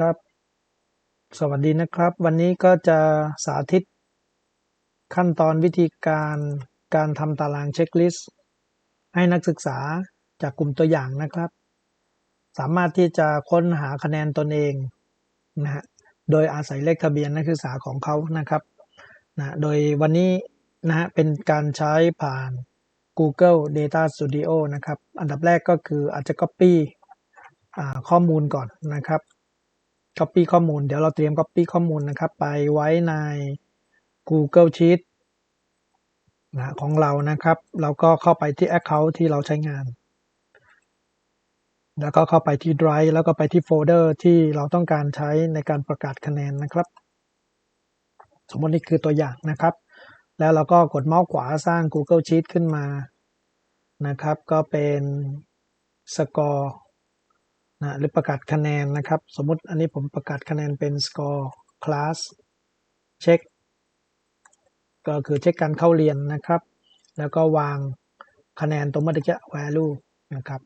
ครับ สวัสดีนะครับ วันนี้ก็จะสาธิต ขั้นตอนวิธีการการทำตารางเช็คลิสต์ให้นักศึกษาจากกลุ่มตัวอย่างนะครับ สามารถที่จะค้นหาคะแนนตนเองนะฮะโดยอาศัยเลขทะเบียนนักศึกษาของเขานะครับนะโดยวันนี้นะฮะเป็นการใช้ผ่าน Google Data Studio นะครับ อันดับแรกก็คืออาจจะ Copy ข้อมูลก่อนนะครับ Copy ข้อมูล เดี๋ยวเราเตรียม Copy ข้อมูลนะครับ ไปไว้ใน Google Sheet นะของเรานะครับ เราก็เข้าไปที่ Account ที่เราใช้งาน แล้วก็เข้าไปที่ Drive แล้วก็ไปที่โฟลเดอร์ที่เราต้องการใช้ในการประกาศคะแนนนะครับ สมมตินี่คือตัวอย่างนะครับ แล้วเราก็กดเมาส์ขวาสร้าง Google Sheet ขึ้นมานะครับ ก็เป็นสกอร์ นะหรือประกาศคะแนนนะครับ สมมติอันนี้ผมประกาศคะแนนเป็น score class check ก็คือเช็คการเข้าเรียนนะครับ แล้วก็วางคะแนนตรงเมื่อกี้ value นะครับ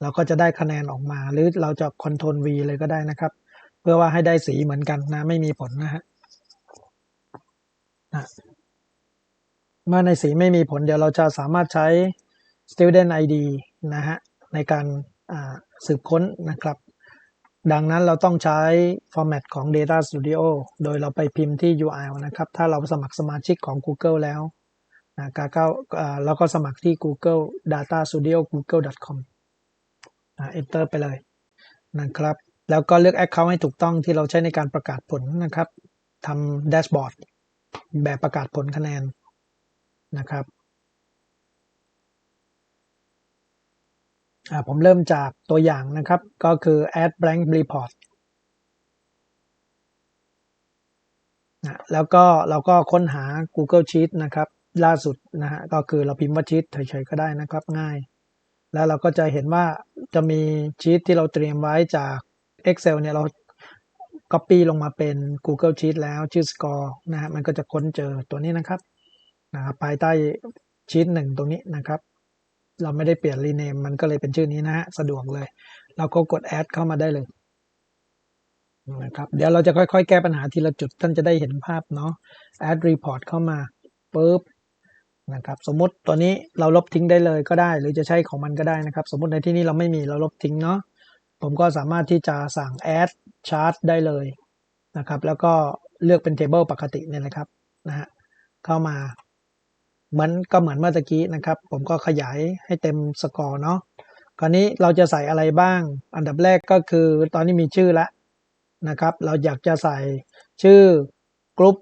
เราก็จะได้คะแนนออกมา หรือเราจะ control v เลยก็ได้นะครับ เพื่อว่าให้ได้สีเหมือนกันนะ ไม่มีผลนะฮะนะเมื่อในสีไม่มีผลเดี๋ยวเราจะสามารถใช้ student id นะฮะในการ สืบค้นนะครับ ดังนั้นเราต้องใช้ format ของ Data Studio โดยเราไปพิมพ์ที่ URL นะครับ ถ้าเราสมัครสมาชิกของ Google แล้วนะกาเก้าเราก็สมัครที่ Google Data Studio google.com enter ไปเลยนะครับ แล้วก็เลือก Account ให้ถูกต้องที่เราใช้ในการประกาศผลนะครับทำแดชบอร์ดแบบประกาศผลคะแนนนะครับ ผมเริ่มจากตัวอย่างนะครับ ก็คือ add blank report นะแล้วก็เราก็ค้นหา Google Sheet นะครับ ล่าสุดนะฮะก็คือเราพิมพ์ว่า Sheet เฉยๆก็ได้นะครับง่าย แล้วเราก็จะเห็นว่าจะมีชีตที่เราเตรียมไว้จาก Excel เนี่ยเรา Copy ลงมาเป็น Google Sheet แล้วชื่อ Score นะฮะมันก็จะค้นเจอตัวนี้นะครับนะครับภายใต้ชีตหนึ่งตรงนี้นะครับ เราไม่ได้เปลี่ยนรีเนมมันก็เลยเป็นชื่อนี้นะฮะสะดวกเลย เราก็กดแอดเข้ามาได้เลยนะครับเดี๋ยวเราจะค่อยๆ แก้ปัญหาทีละจุดท่านจะได้เห็นภาพเนาะแอดรีพอร์ตเข้ามาปุ๊บนะครับสมมติตัวนี้เราลบทิ้งได้เลยก็ได้ หรือจะใช้ของมันก็ได้นะครับ สมมติในที่นี้เราไม่มีเราลบทิ้งเนาะผมก็สามารถที่จะสั่ง add chart ได้เลยนะครับ แล้วก็เลือกเป็น table ปกติเนี่ยนะครับนะฮะเข้ามา เหมือนก็เหมือนเมื่อตะกี้นะครับ ผมก็ขยายให้เต็มสกอร์เนาะคราวนี้เราจะใส่อะไรบ้าง อันดับแรกก็คือตอนนี้มีชื่อแล้วนะครับ เราอยากจะใส่ชื่อกรุ๊ป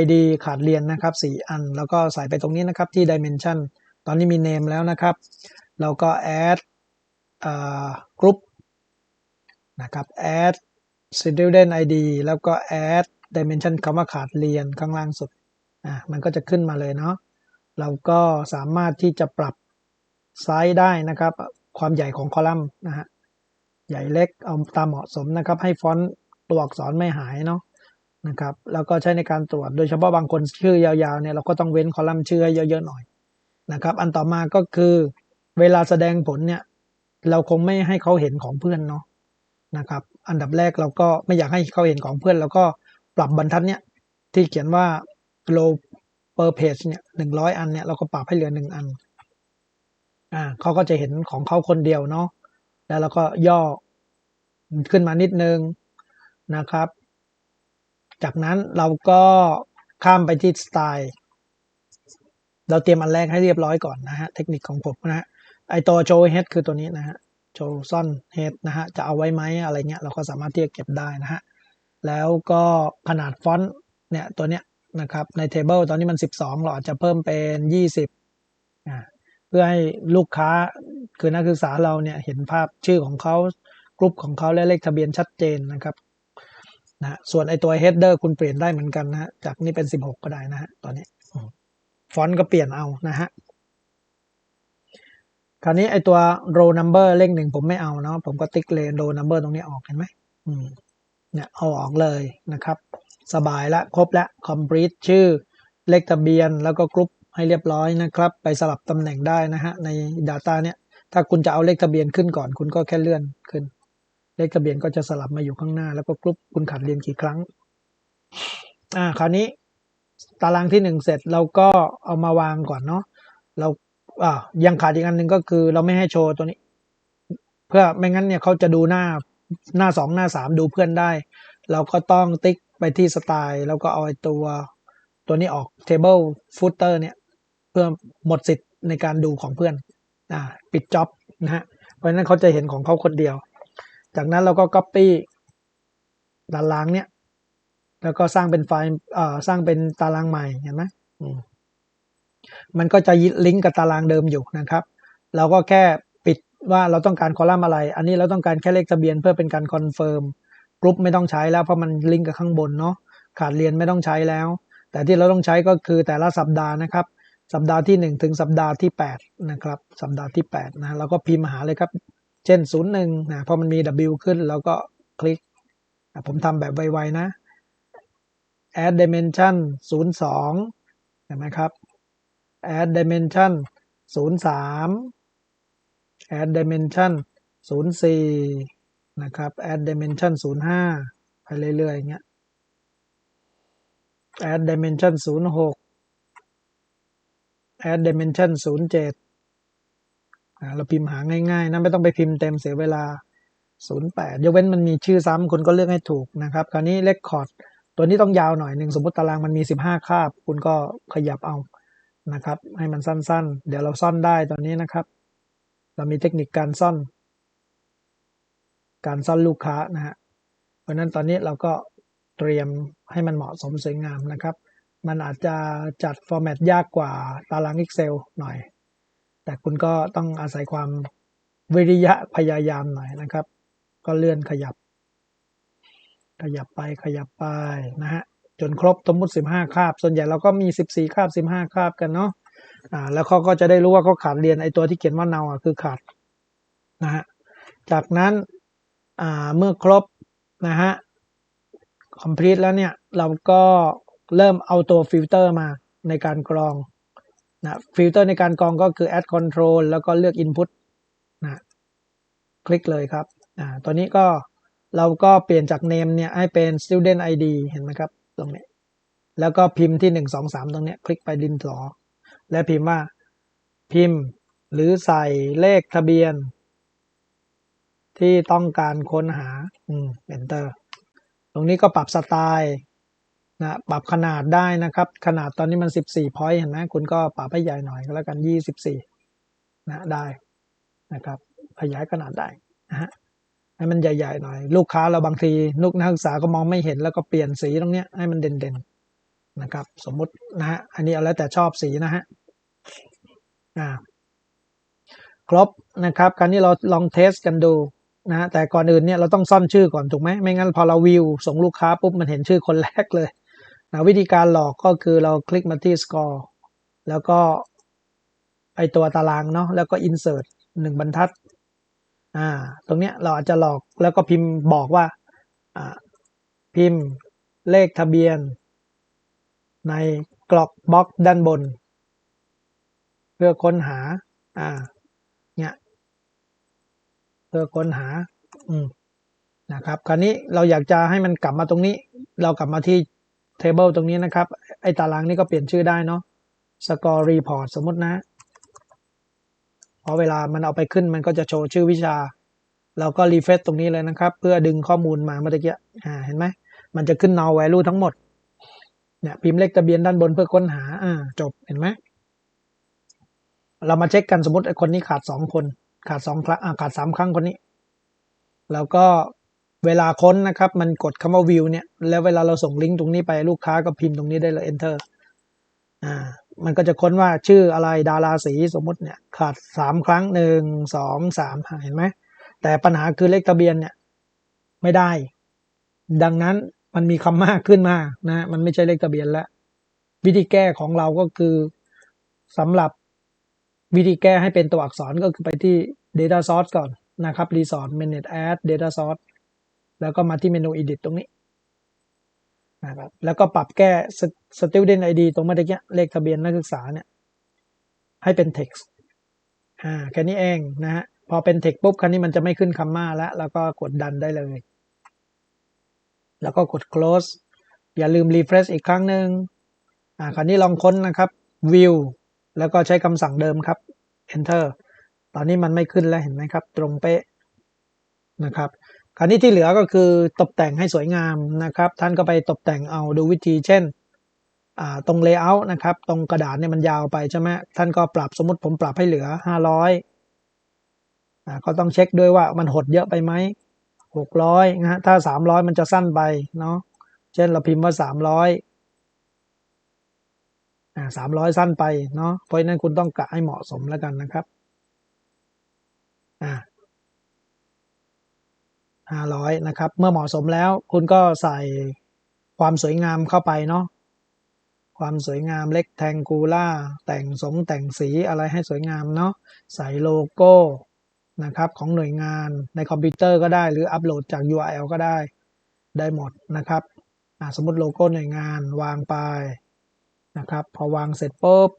ID ขาดเรียนนะครับ 4 อัน แล้วก็ใส่ไปตรงนี้นะครับที่ dimension ตอนนี้มี name แล้วนะครับ เราก็ add กรุ๊ปนะครับ add student ID แล้วก็ add dimension คำว่าขาดเรียนข้างล่างสุด อะ มันก็จะขึ้นมาเลยเนาะ เราก็สามารถที่จะปรับไซส์ได้นะครับ ความใหญ่ของคอลัมน์นะฮะใหญ่เล็กเอาตามเหมาะสมนะครับ ให้ฟอนต์ตัวอักษรไม่หายเนาะนะครับแล้วก็ใช้ในการตรวจโดยเฉพาะบางคนชื่อยาวๆเนี่ยเราก็ต้องเว้นคอลัมน์ชื่อให้เยอะๆหน่อยนะครับ อันต่อมาก็คือเวลาแสดงผลเนี่ยเราคงไม่ให้เขาเห็นของเพื่อนเนาะนะครับ อันดับแรกเราก็ไม่อยากให้เขาเห็นของเพื่อน แล้วก็ปรับบรรทัดเนี่ยที่เขียนว่า low per page เนี่ยหนึ่งร้อยอันเนี่ยเราก็ปรับให้เหลือหนึ่งอัน อ่าเขาก็จะเห็นของเขาคนเดียวเนาะแล้วเราก็ย่อขึ้นมานิดนึงนะครับ จากนั้นเราก็ข้ามไปที่สไตล์เราเตรียมอันแรกให้เรียบร้อยก่อนนะฮะเทคนิคของผมนะฮะไอตัวโชว์เฮดคือตัวนี้นะฮะโชว์ซ่อนเฮดนะฮะจะเอาไว้ไหมอะไรเงี้ยเราก็สามารถที่จะเก็บได้นะฮะแล้วก็ขนาดฟอนต์เนี่ยตัวเนี้ย นะครับ ในเทเบิลตอนนี้มัน 12 เราอาจจะเพิ่มเป็น 20อ่าเพื่อให้ลูกค้าคือนักศึกษาเราเนี่ยเห็นภาพชื่อของเขากลุ่มของเขาและเลขทะเบียนชัดเจนนะครับนะส่วนไอตัวเฮดเดอร์คุณเปลี่ยนได้เหมือนกันนะจากนี่เป็น 16 ก็ได้นะฮะตอนนี้ฟอนต์ก็เปลี่ยนเอานะฮะคราวนี้ไอตัว row number เลขหนึ่งผมไม่เอาเนาะผมก็ติ๊กเลน row number ตรงนี้ออกเห็นไหมเนี่ยเอาออกเลยนะครับ สบายละครบละ complete ชื่อเลขทะเบียนแล้วก็กรุ๊ปให้เรียบร้อยนะครับ ไปสลับตำแหน่งได้นะฮะใน Data เนี่ย ถ้าคุณจะเอาเลขทะเบียนขึ้นก่อน คุณก็แค่เลื่อนขึ้น เลขทะเบียนก็จะสลับมาอยู่ข้างหน้า แล้วก็กรุ๊ปคุณขาดเรียนกี่ครั้งอ่าคราวนี้ ตารางที่หนึ่งเสร็จเราก็เอามาวางก่อนเนาะเราอ่ายังขาดอีกอันหนึ่งก็คือเราไม่ให้โชว์ตัวนี้ เพื่อไม่งั้นเนี่ยเขาจะดูหน้าหน้าสองหน้าสามดูเพื่อนได้ เราก็ต้องติ๊ก ไปที่สไตล์ แล้วก็เอาไอ้ตัวตัวนี้ออก table footer เนี่ย เพื่อหมดสิทธิ์ในการดูของเพื่อนอ่าปิดจ็อบนะฮะเพราะฉะนั้นเขาจะเห็นของเขาคนเดียว จากนั้นเราก็ copy ตารางเนี่ย แล้วก็สร้างเป็นไฟล์เอ่อสร้างเป็นตารางใหม่เห็นไหมมันก็จะลิงก์กับตารางเดิมอยู่นะครับ เราก็แค่ปิดว่าเราต้องการคอลัมน์อะไร อันนี้เราต้องการแค่เลขทะเบียนเพื่อเป็นการคอนเฟิร์ม กรุ๊ปไม่ต้องใช้แล้วเพราะมันลิงก์กับข้างบนเนาะขาดเรียนไม่ต้องใช้แล้ว แต่ที่เราต้องใช้ก็คือแต่ละสัปดาห์นะครับ สัปดาห์ที่ 1 ถึงสัปดาห์ที่8นะครับสัปดาห์ที่8นะเราก็พิมพ์หาเลยครับ เช่น 01นะพอมันมี W ขึ้นเราก็คลิก ผมทำแบบไวๆนะ add dimension 02เห็นไหมครับ add dimension 03 add dimension 04 นะครับ add dimension 05 ไปเรื่อยๆอย่างเงี้ย add dimension 06 add dimension 07เราพิมพ์หาง่ายๆนะไม่ต้องไปพิมพ์เต็มเสียเวลา 08ยกเว้นมันมีชื่อซ้ำคุณก็เลือกให้ถูกนะครับ คราวนี้ record ตัวนี้ต้องยาวหน่อยหนึ่งสมมติตารางมันมี 15 คาบ คุณก็ขยับเอานะครับ ให้มันสั้นๆ เดี๋ยวเราซ่อนได้ตอนนี้นะครับ เรามีเทคนิคการซ่อน การซ่อนลูกค้านะฮะเพราะนั้นตอนนี้เราก็เตรียมให้มันเหมาะสมสวยงามนะครับ มันอาจจะจัดฟอร์แมตยากกว่าตาราง Excel หน่อย แต่คุณก็ต้องอาศัยความวิริยะพยายามหน่อยนะครับ ก็เลื่อนขยับ ขยับไปขยับไปนะฮะจนครบสมมติ 15 คาบ ส่วนใหญ่เราก็มี 14 คาบ 15 คาบกันเนาะอ่าแล้วเขาก็จะได้รู้ว่าเขาขาดเรียนไอตัวที่เขียนว่าเนาอะคือขาดนะฮะจากนั้น เมื่อครบนะฮะ complete แล้วเนี่ยเราก็เริ่มเอาตัวฟิลเตอร์มาในการกรองนะฟิลเตอร์ในการกรองก็คือ add control แล้วก็เลือก input นะคลิกเลยครับอ่าตัวนี้ก็เราก็เปลี่ยนจาก name เนี่ยให้เป็น student id เห็นไหมครับตรงนี้ แล้วก็พิมพ์ที่หนึ่งสองสามตรงนี้คลิกไปดินสอและพิมพ์ว่าพิมพ์หรือใส่เลขทะเบียน ที่ต้องการค้นหาอืม enter ตรงนี้ก็ปรับสไตล์นะปรับขนาดได้นะครับ ขนาดตอนนี้มัน 14 point เห็นไหมคุณก็ปรับให้ใหญ่หน่อยก็แล้วกัน 24 นะได้นะครับ ขยายขนาดได้นะฮะให้มันใหญ่ๆหน่อย ลูกค้าเราบางทีลูกนักศึกษาก็มองไม่เห็นแล้วก็เปลี่ยนสีตรงนี้ให้มันเด่นๆนะครับ สมมุตินะฮะอันนี้เอาแล้วแต่ชอบสีนะฮะอ่าครบนะครับการที่เราลองเทสกันดู นะแต่ก่อนอื่นเนี่ยเราต้องซ่อนชื่อก่อนถูกไหมไม่งั้นพอเราวิวส่งลูกค้าปุ๊บมันเห็นชื่อคนแรกเลยนะวิธีการหลอกก็คือเราคลิกมาที่ score แล้วก็ไอตัวตารางเนาะแล้วก็ insert หนึ่งบรรทัดอ่าตรงเนี้ยเราอาจจะหลอกแล้วก็พิมพ์บอกว่าอ่าพิมพ์เลขทะเบียน ในกรอกบล็อกด้านบน เพื่อค้นหาอ่า เพื่อค้นหา อืมนะครับ คราวนี้เราอยากจะให้มันกลับมาตรงนี้ เรากลับมาที่ table ตรงนี้นะครับ ไอ้ตารางนี้ก็เปลี่ยนชื่อได้เนาะ score report สมมตินะพอเวลามันเอาไปขึ้นมันก็จะโชว์ชื่อวิชา เราก็รีเฟซตรงนี้เลยนะครับ เพื่อดึงข้อมูลมาเมื่อกี้อ่าเห็นไหมมันจะขึ้น null value ทั้งหมดเนี่ยพิมพ์เลขทะเบียนด้านบนเพื่อค้นหาอ่าจบเห็นไหมเรามาเช็คกันสมมติไอ้คนนี้ขาดสองคน ขาดสองครั้งขาดสามครั้งคนนี้ แล้วก็เวลาค้นนะครับ มันกดคำว่า view เนี่ย แล้วเวลาเราส่งลิงก์ตรงนี้ไปลูกค้าก็พิมพ์ตรงนี้ได้เลย enter อ่า มันก็จะค้นว่าชื่ออะไรดาราสีสมมติเนี่ย ขาดสามครั้งหนึ่งสองสามเห็นไหมแต่ปัญหาคือเลขทะเบียนเนี่ย ไม่ได้ ดังนั้นมันมีคำมากขึ้นมานะ มันไม่ใช่เลขทะเบียนแล้ว วิธีแก้ของเราก็คือสำหรับ วิธีแก้ให้เป็นตัวอักษรก็คือไปที่ data source ก่อนนะครับ resource manage add data source แล้วก็มาที่เมนู edit ตรงนี้นะครับแล้วก็ปรับแก้ student id ตรงเมื่อกี้เลขทะเบียนนักศึกษาเนี่ยให้เป็น text อ่าแค่นี้เองนะฮะพอเป็น text ปุ๊บคันนี้มันจะไม่ขึ้นคำมาแล้ว แล้วก็กดดันได้เลย แล้วก็กด close อย่าลืม refresh อีกครั้งหนึ่งอ่าคราวนี้ลองค้นนะครับ view แล้วก็ใช้คำสั่งเดิมครับ enter ตอนนี้มันไม่ขึ้นแล้วเห็นไหมครับ ตรงเป๊ะนะครับคราวนี้ที่เหลือก็คือตกแต่งให้สวยงามนะครับ ท่านก็ไปตกแต่งเอาดูวิธีเช่นตรง layout นะครับ ตรงกระดาษเนี่ยมันยาวไปใช่ไหมท่านก็ปรับสมมติผมปรับให้เหลือ 500ก็ต้องเช็คด้วยว่ามันหดเยอะไปไหม600นะฮะถ้า 300 มันจะสั้นไปเนาะเช่นเราพิมพ์ว่า 300 อ่า300สั้นไปเนาะเพราะฉะนั้นคุณต้องกะให้เหมาะสมแล้วกันนะครับอ่า500นะครับ เมื่อเหมาะสมแล้วคุณก็ใส่ความสวยงามเข้าไปเนาะความสวยงามเล็กแทงกูล่า แต่งสงแต่งสีอะไรให้สวยงามเนาะใส่โลโก้นะครับของหน่วยงานในคอมพิวเตอร์ก็ได้หรืออัปโหลดจาก URL ก็ได้ได้หมดนะครับสมมติโลโก้หน่วยงานวางไป นะครับ พอวางเสร็จปุ๊บ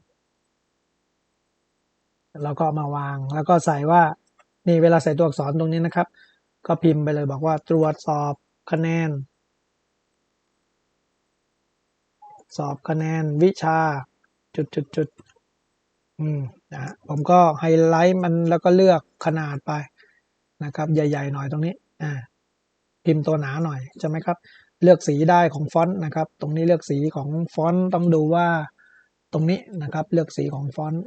เราก็มาวางแล้วก็ใส่ว่านี่เวลาใส่ตัวอักษรตรงนี้นะครับ ก็พิมพ์ไปเลยบอกว่าตรวจสอบคะแนน สอบคะแนนวิชาจุดจุดจุดอืมนะผมก็ไฮไลท์มันแล้วก็เลือกขนาดไปนะครับ ใหญ่ ๆ หน่อยตรงนี้อ่าพิมพ์ตัวหนาหน่อยใช่ไหมครับ เลือกสีได้ของฟอนต์นะครับ ตรงนี้เลือกสีของฟอนต์ต้องดูว่าตรงนี้นะครับเลือกสีของฟอนต์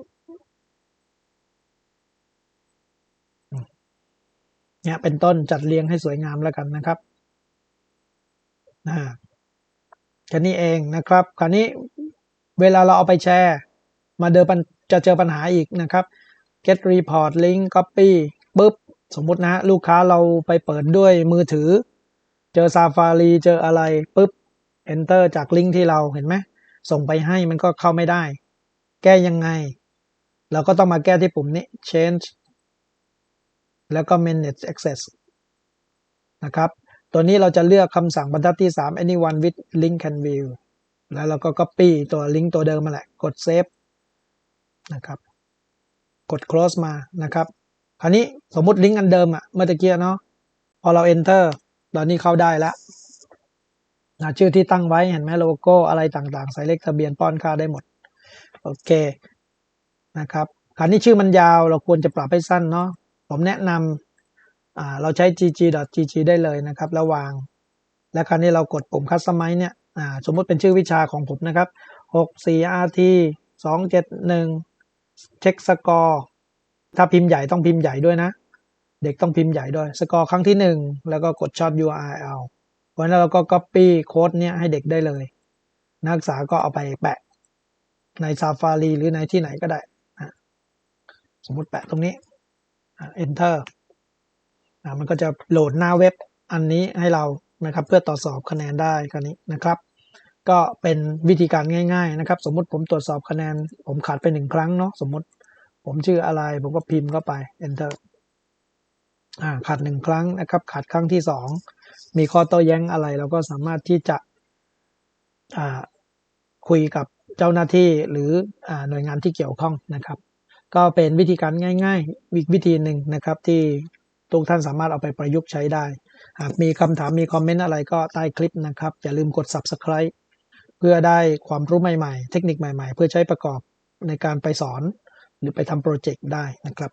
เนี่ยเป็นต้นจัดเรียงให้สวยงามแล้วกันนะครับอ่าแค่นี้เองนะครับ คราวนี้เวลาเราเอาไปแชร์ มาเดินจะเจอปัญหาอีกนะครับ get report link copy ปุ๊บ สมมุตินะ ลูกค้าเราไปเปิดด้วยมือถือ เจอ Safari เจออะไรปุ๊บ enter จากลิงก์ที่เราเห็นไหมส่งไปให้มันก็เข้าไม่ได้ แก้ยังไง เราก็ต้องมาแก้ที่ปุ่มนี้ change แล้วก็ manage access นะครับ ตัวนี้เราจะเลือกคำสั่งบรรทัดที่ 3 anyone with link can view แล้วเราก็ copy ตัวลิงก์ตัวเดิมมาแหละ กด save นะครับ กด close มานะครับ คราวนี้สมมุติลิงก์อันเดิมอะเมื่อตะกี้เนาะ พอเรา enter ตอนนี้เข้าได้แล้วนะชื่อที่ตั้งไว้เห็นไหมโลโก้อะไรต่างๆ ใส่เลขทะเบียนป้อนค่าได้หมด โอเคนะครับคราวนี้ชื่อมันยาวเราควรจะปรับให้สั้นเนาะผมแนะนำเราใช้ gg.gg ได้เลยนะครับ แล้ววาง และคราวนี้เรากดปุ่ม customize เนี่ยสมมติเป็นชื่อวิชาของผมนะครับ 64 rt 271 เช็คสกอร์ ถ้าพิมพ์ใหญ่ต้องพิมพ์ใหญ่ด้วยนะ เด็กต้องพิมพ์ใหญ่ด้วย สกอร์ครั้งที่ 1 แล้วก็กดช็อต URL เพราะนั้นเราก็ copy โค้ดเนี้ยให้เด็กได้เลย นักศึกษาก็เอาไปแปะ ใน Safari หรือในที่ไหนก็ได้ สมมติแปะตรงนี้ enter มันก็จะโหลดหน้าเว็บอันนี้ให้เรานะครับเพื่อตรวจสอบคะแนนได้คันนี้นะครับ ก็เป็นวิธีการง่าย ๆ นะครับ สมมุติผมตรวจสอบคะแนน ผมขาดไปหนึ่งครั้งเนาะสมมติผมชื่ออะไร ผมก็พิมพ์เข้าไป enter ขาดหนึ่งครั้งนะครับ ขาดครั้งที่สองมีข้อโต้แย้งอะไรเราก็สามารถที่จะคุยกับเจ้าหน้าที่หรืออหน่วยงานที่เกี่ยวข้องนะครับ ก็เป็นวิธีการง่ายๆอีกวิธีหนึ่งนะครับที่ทุกท่านสามารถเอาไปประยุกต์ใช้ได้ หากมีคำถามมีคอมเมนต์อะไรก็ใต้คลิปนะครับ อย่าลืมกด subscribe เพื่อได้ความรู้ใหม่ๆ เทคนิคใหม่ๆ เพื่อใช้ประกอบในการไปสอน หรือไปทำโปรเจกต์ได้นะครับ